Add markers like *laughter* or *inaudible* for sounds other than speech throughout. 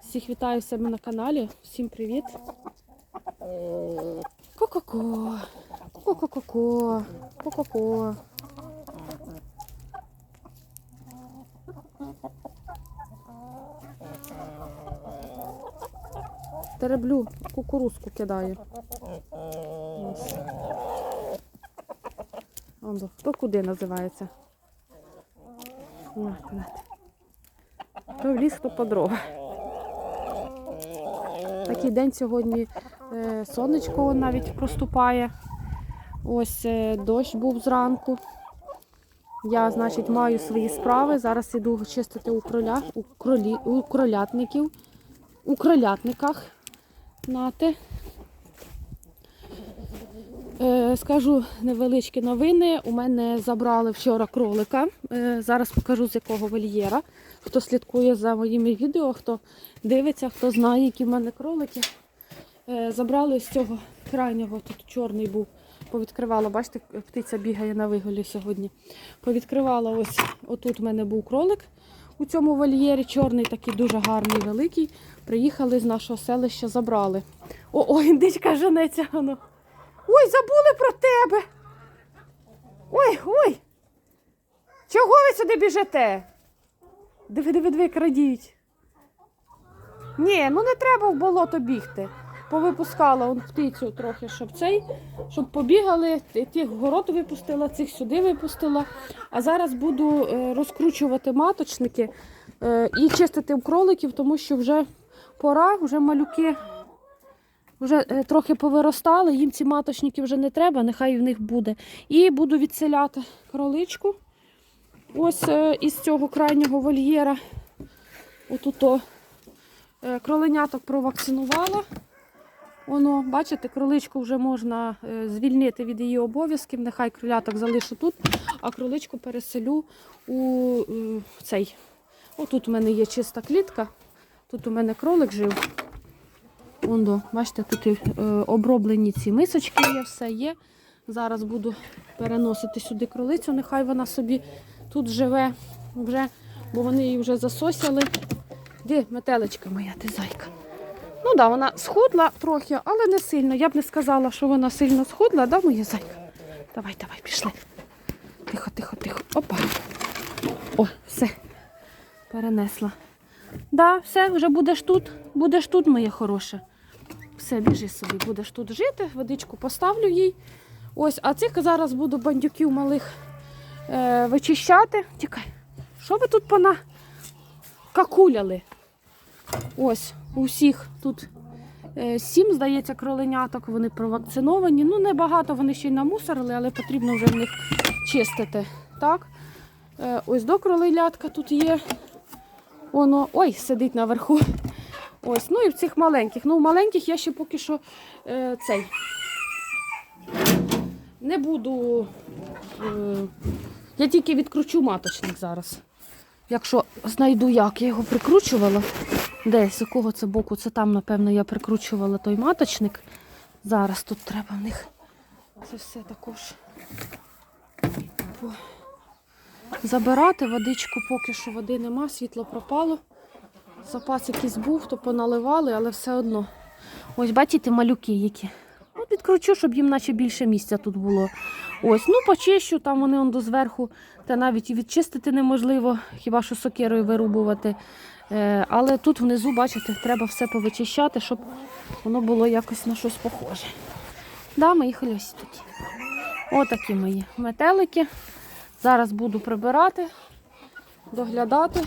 Всіх вітаю в себе на каналі. Всім привіт. Ко-ко-ко. Ко-ко-ко-ко. Ко-ко-ко. Тереблю, кукурузку кидаю. Ондо, Хто куди називається? На, на. Хто в ліс, хто по дрова. Такий день сьогодні е, сонечко навіть проступає. Ось е, дощ був зранку. Я, значить, маю свої справи. Зараз іду чистити у кроля, у, кролі, у кролятників, у кролятниках. Нате. Е, скажу невеличкі новини. У мене забрали вчора кролика. Е, зараз покажу з якого вольєра. Хто слідкує за моїми відео, хто дивиться, хто знає, які в мене кролики. Е, забрали з цього крайнього, тут чорний був. Повідкривала, бачите, птиця бігає на виголі сьогодні. Повідкривала ось отут в мене був кролик у цьому вольєрі. Чорний такий дуже гарний, великий. Приїхали з нашого селища, забрали. О, ой, індичка женеться. Воно. Ой, забули про тебе. Ой, ой. Чого ви сюди біжите? Диви, диви, диви, крадіть. Ні, ну не треба в болото бігти. Повипускала он птицю трохи, щоб цей, щоб побігали. Тих город випустила, цих сюди випустила. А зараз буду е, розкручувати маточники е, і чистити кроликів, тому що вже пора, вже малюки вже е, трохи повиростали, їм ці маточники вже не треба, нехай в них буде. І буду відселяти кроличку. Ось е, із цього крайнього вольєра. Отуто е, кроленяток провакцинувала. Воно, бачите, кроличку вже можна звільнити від її обов'язків. Нехай кроляток залишу тут, а кроличку переселю у цей. Отут у мене є чиста клітка. Тут у мене кролик жив. Ондо, бачите, тут е, оброблені ці мисочки є, все є. Зараз буду переносити сюди кролицю, нехай вона собі тут живе, вже, бо вони її вже засосяли. Де метелечка моя, ти зайка? Ну так, да, вона схудла трохи, але не сильно. Я б не сказала, що вона сильно схудла, да, моя зайка? Давай, давай, пішли. Тихо, тихо, тихо. Опа. О, все. Перенесла. Да, все, вже будеш тут, будеш тут, моє хороше. Все, біжи собі, будеш тут жити, водичку поставлю їй. Ось, а цих зараз буду бандюків малих е, вичищати. Тікай, що ви тут пона какуляли? Ось, у всіх тут е, сім, здається, кроленяток, вони провакциновані. Ну, небагато вони ще й намусорили, але потрібно вже в них чистити. Так? Е, ось до кроленятка тут є. Воно, ой, сидить наверху. Ось, ну і в цих маленьких. Ну, в маленьких я ще поки що е, цей. Не буду. Е, я тільки відкручу маточник зараз. Якщо знайду, як я його прикручувала. Десь, з якого це боку, це там, напевно, я прикручувала той маточник. Зараз тут треба в них це все також забирати. Водичку поки що води нема, світло пропало. Запас якийсь був, то поналивали, але все одно. Ось бачите, малюки які. Ну, відкручу, щоб їм наче більше місця тут було. Ось, ну почищу, там вони он до зверху, та навіть і відчистити неможливо, хіба що сокирою вирубувати. Е, але тут внизу, бачите, треба все повичищати, щоб воно було якось на щось похоже. Да, мої хльосітки. Отакі мої метелики. Зараз буду прибирати, доглядати.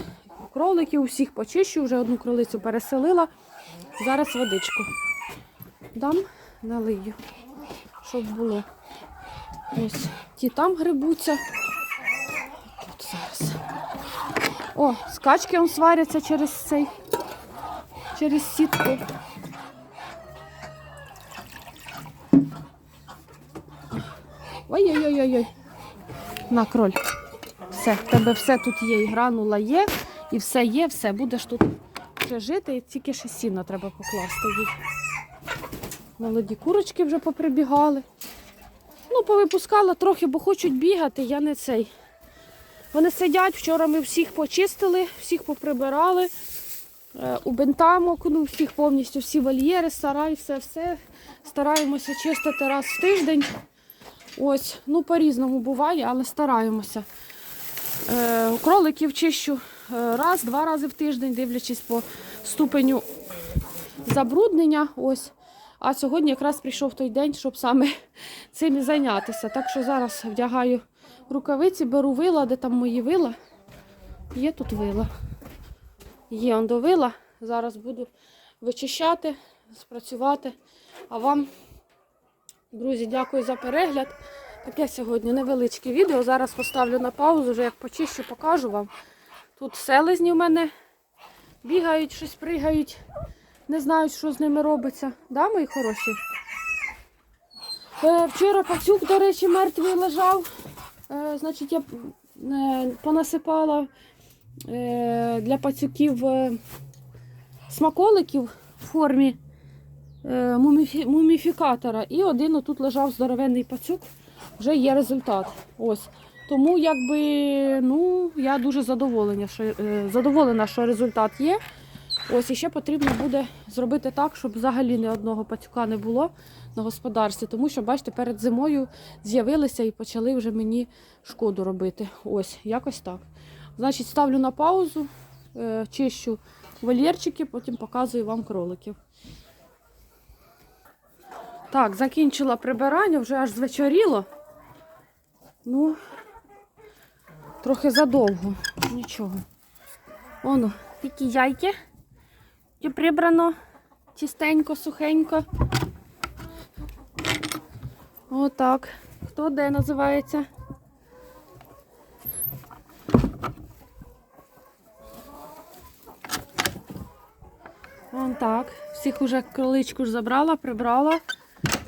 Кроликів усіх почищу, вже одну кролицю переселила. Зараз водичку дам, налию, щоб було. Ось ті там грибуться. Тут зараз. О, скачки он сваряться через цей, через сітку. Ой-ой-ой-ой. На кроль. Все, в тебе все тут є, і гранула є, і все є, все, будеш тут вже жити, і тільки ще сіна треба покласти їй. Молоді курочки вже поприбігали. Ну, повипускала трохи, бо хочуть бігати, я не цей. Вони сидять, вчора ми всіх почистили, всіх поприбирали. Е, У бентамок, ну, всіх повністю, всі вольєри, сарай, все-все. Стараємося чистити раз в тиждень. Ось, ну по-різному буває, але стараємося. Е, кроликів чищу е, раз, два рази в тиждень, дивлячись по ступеню забруднення. Ось. А сьогодні якраз прийшов той день, щоб саме *laughs* цим і зайнятися. Так що зараз вдягаю рукавиці, беру вила, де там мої вила. Є тут вила. Є он до вила. Зараз буду вичищати, спрацювати. А вам, друзі, дякую за перегляд. Таке сьогодні невеличке відео. Зараз поставлю на паузу, вже як почищу, покажу вам. Тут селезні в мене бігають, щось пригають, не знають, що з ними робиться. Да, мої хороші? Е, вчора пацюк, до речі, мертвий лежав. Е, значить, я е, понасипала для пацюків смаколиків в формі муміфі, муміфікатора. І один отут лежав здоровенний пацюк, вже є результат. Ось. Тому якби, ну, я дуже задоволена, що, е, задоволена, що результат є. Ось і ще потрібно буде зробити так, щоб взагалі ні одного пацюка не було на господарстві, тому що, бачите, перед зимою з'явилися і почали вже мені шкоду робити. Ось, якось так. Значить, ставлю на паузу, е, чищу вольєрчики, потім показую вам кроликів. Так, закінчила прибирання, вже аж звечоріло. Ну, трохи задовго. Нічого. Оно, які яйки. І прибрано чистенько, сухенько. Отак. Хто де називається? Вон так. Всіх уже кроличку забрала, прибрала,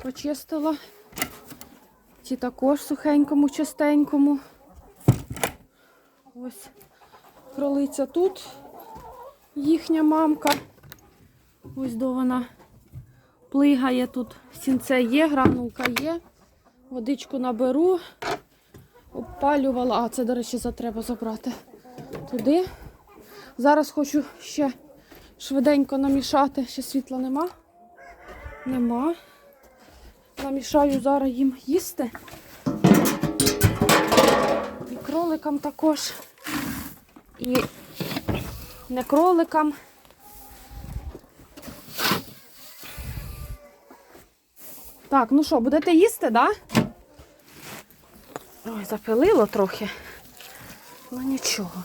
почистила. Ті також сухенькому, чистенькому. Ось кролиця тут їхня мамка. Ось до вона плигає тут. Сінце є, гранулка є. Водичку наберу. Обпалювала. А, це, до речі, треба забрати туди. Зараз хочу ще швиденько намішати. Ще світла нема. Нема. Намішаю зараз їм їсти. І кроликам також. І не кроликам. Так, ну що, будете їсти, да? Ой, запилило трохи. Ну нічого.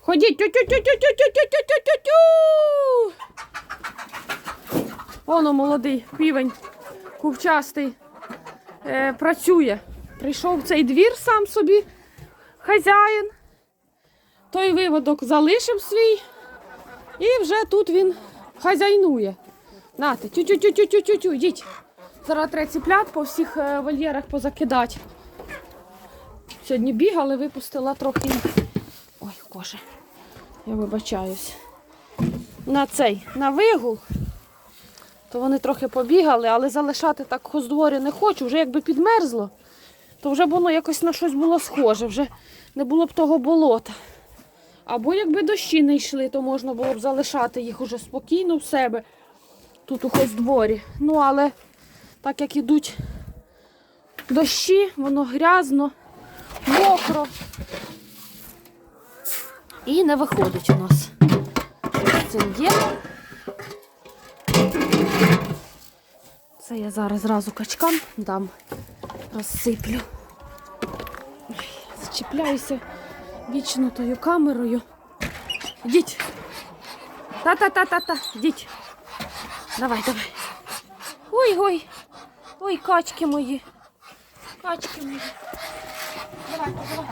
Ходіть, тю-тю-тю-тю-тю-тю-тю-тю-тю-тю! Воно молодий півень, кувчастий, е, працює. Прийшов в цей двір сам собі, хазяїн. Той виводок залишив свій і вже тут він хазяйнує. Нате, тю-тю-тю-тю-тю-тю, йдіть. Зараз треба ціплят по всіх е, вольєрах позакидати. Сьогодні бігали, випустила трохи. Ой, коже, я вибачаюсь. На цей, на вигул. То вони трохи побігали, але залишати так хоздворі не хочу. Вже якби підмерзло, то вже воно якось на щось було схоже, вже не було б того болота. Або якби дощі не йшли, то можна було б залишати їх уже спокійно в себе тут у хоздворі. Ну, але так як ідуть дощі, воно грязно, мокро. І не виходить у нас. Це є. Це я зараз зразу качкам дам, розсиплю. Ой, Зчіпляюся вічно тою камерою. Йдіть. Та-та-та-та-та, йдіть. Давай, давай. Ой-ой. Ой, качки мої. Качки мої. Давай, давай.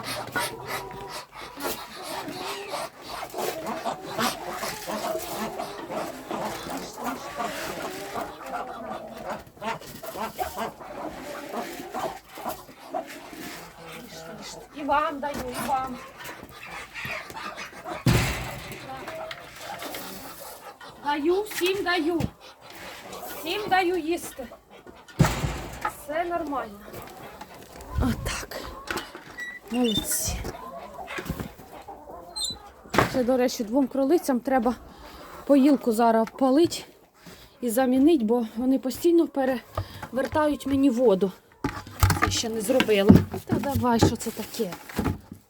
Вам даю, і вам. Даю, всім даю. Всім даю їсти. Все нормально. Отак. Молодці. Це, до речі, двом кролицям треба поїлку зараз палити і замінити, бо вони постійно перевертають мені воду. Це ще не зробила. Та давай, що це таке?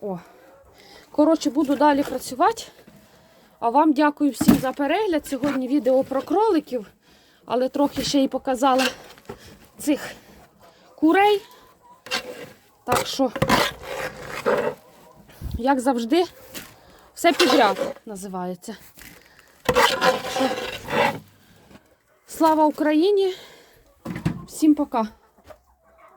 О. Коротше, буду далі працювати. А вам дякую всім за перегляд. Сьогодні відео про кроликів, але трохи ще й показала цих курей. Так що, як завжди, все підряд називається. Слава Україні! Всім пока!